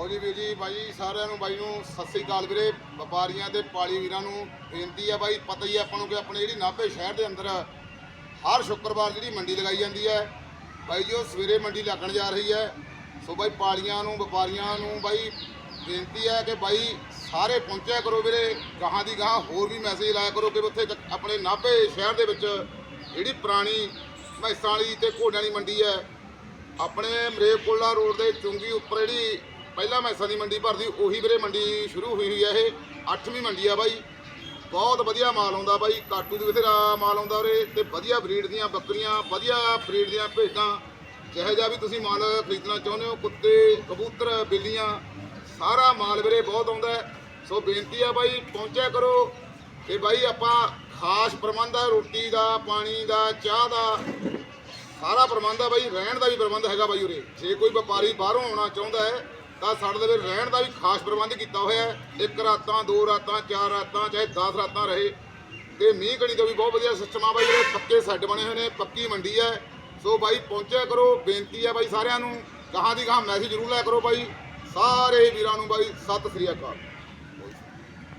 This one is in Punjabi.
ਲਓ ਜੀ ਵੀਰ ਜੀ, ਬਾਈ ਸਾਰਿਆਂ ਨੂੰ, ਬਾਈ ਨੂੰ ਸਤਿ ਸ੍ਰੀ ਅਕਾਲ ਵੀਰੇ। ਵਪਾਰੀਆਂ ਤੇ ਪਾਲੀ ਵੀਰਾਂ ਨੂੰ ਬੇਨਤੀ ਆ ਬਾਈ, ਪਤਾ ਹੀ ਆ ਆਪਾਂ ਨੂੰ ਕਿ ਆਪਣੇ ਜਿਹੜੀ ਨਾਭੇ ਸ਼ਹਿਰ ਦੇ ਅੰਦਰ ਹਰ ਸ਼ੁੱਕਰਵਾਰ ਜਿਹੜੀ ਮੰਡੀ ਲਗਾਈ ਜਾਂਦੀ ਹੈ ਬਾਈ ਜੀ, ਉਹ ਸਵੇਰੇ ਮੰਡੀ ਲੱਗਣ ਜਾ ਰਹੀ ਹੈ ਸੋ ਬਾਈ ਪਾਲੀਆਂ ਨੂੰ, ਵਪਾਰੀਆਂ ਨੂੰ ਬਾਈ ਬੇਨਤੀ ਹੈ ਕਿ ਬਾਈ ਸਾਰੇ ਪਹੁੰਚਿਆ ਕਰੋ ਵੀਰੇ, ਗਾਹਾਂ ਦੀ ਗਾਹਾਂ ਹੋਰ ਵੀ ਮੈਸੇਜ ਲਾਇਆ ਕਰੋ ਕਿ ਉੱਥੇ ਆਪਣੇ ਨਾਭੇ ਸ਼ਹਿਰ ਦੇ ਵਿੱਚ ਜਿਹੜੀ ਪੁਰਾਣੀ ਮੈਸਾਂ ਵਾਲੀ ਤੇ ਘੋੜਿਆਂ ਵਾਲੀ ਮੰਡੀ ਹੈ ਆਪਣੇ ਮਰੇਕੋਲਾ ਰੋਡ ਦੇ ਚੁੰਗੀ ਉੱਪਰ ਜਿਹੜੀ ਪਹਿਲਾਂ ਮੈਸਾਂ ਦੀ ਮੰਡੀ ਭਰਦੀ, ਉਹੀ ਵੀਰੇ ਮੰਡੀ ਸ਼ੁਰੂ ਹੋਈ ਹੋਈ ਹੈ ਇਹ। 8ਵੀਂ ਮੰਡੀ ਆ ਬਾਈ। ਬਹੁਤ ਵਧੀਆ ਮਾਲ ਆਉਂਦਾ ਬਾਈ, ਕਾਟੂ ਦੇ ਬਥੇਰਾ ਮਾਲ ਆਉਂਦਾ ਉਰੇ ਤੇ ਵਧੀਆ ਬਰੀਡ ਦੀਆਂ ਬੱਕਰੀਆਂ, ਵਧੀਆ ਬਰੀਡ ਦੀਆਂ ਭੇਡਾਂ। ਜਿਹੋ ਜਿਹਾ ਵੀ ਤੁਸੀਂ ਮਾਲ ਖਰੀਦਣਾ ਚਾਹੁੰਦੇ ਹੋ, ਕੁੱਤੇ, ਕਬੂਤਰ, ਬਿੱਲੀਆਂ, ਸਾਰਾ ਮਾਲ ਵੀਰੇ ਬਹੁਤ ਆਉਂਦਾ ਸੋ ਬੇਨਤੀ ਆ ਬਾਈ, ਪਹੁੰਚਿਆ ਕਰੋ ਤੇ ਬਾਈ ਆਪਾਂ ਖਾਸ ਪ੍ਰਬੰਧ ਆ, ਰੋਟੀ ਦਾ, ਪਾਣੀ ਦਾ, ਚਾਹ ਦਾ, ਸਾਰਾ ਪ੍ਰਬੰਧ ਆ ਬਾਈ, ਰਹਿਣ ਦਾ ਵੀ ਪ੍ਰਬੰਧ ਹੈਗਾ ਬਾਈ ਉਰੇ। ਜੇ ਕੋਈ ਵਪਾਰੀ ਬਾਹਰੋਂ ਆਉਣਾ ਚਾਹੁੰਦਾ ਹੈ ਤਾਂ ਸਾਡੇ ਦੇ ਵਿੱਚ ਰਹਿਣ ਦਾ ਵੀ ਖਾਸ ਪ੍ਰਬੰਧ ਕੀਤਾ ਹੋਇਆ ਹੈ। ਇੱਕ ਰਾਤਾਂ, ਦੋ ਰਾਤਾਂ, ਚਾਰ ਰਾਤਾਂ, ਚਾਹੇ 10 ਰਾਤਾਂ ਰਹੇ। ਤੇ ਮੀਂਹ ਘੜੀ ਦਾ ਵੀ ਬਹੁਤ ਵਧੀਆ ਸਿਸਟਮ ਆ ਬਾਈ, ਜਿਹੜੇ ਪੱਕੇ ਸੈੱਟ ਬਣੇ ਹੋਏ ਨੇ, ਪੱਕੀ ਮੰਡੀ ਹੈ ਸੋ ਬਾਈ, ਪਹੁੰਚਿਆ ਕਰੋ, ਬੇਨਤੀ ਹੈ ਬਾਈ ਸਾਰਿਆਂ ਨੂੰ। ਗਾਹਾਂ ਦੀ ਗਾਹਾਂ ਮੈਸੇਜ ਜ਼ਰੂਰ ਲਿਆ ਕਰੋ ਬਾਈ। ਸਾਰੇ ਵੀਰਾਂ ਨੂੰ ਬਾਈ, ਸਤਿ ਸ੍ਰੀ ਅਕਾਲ।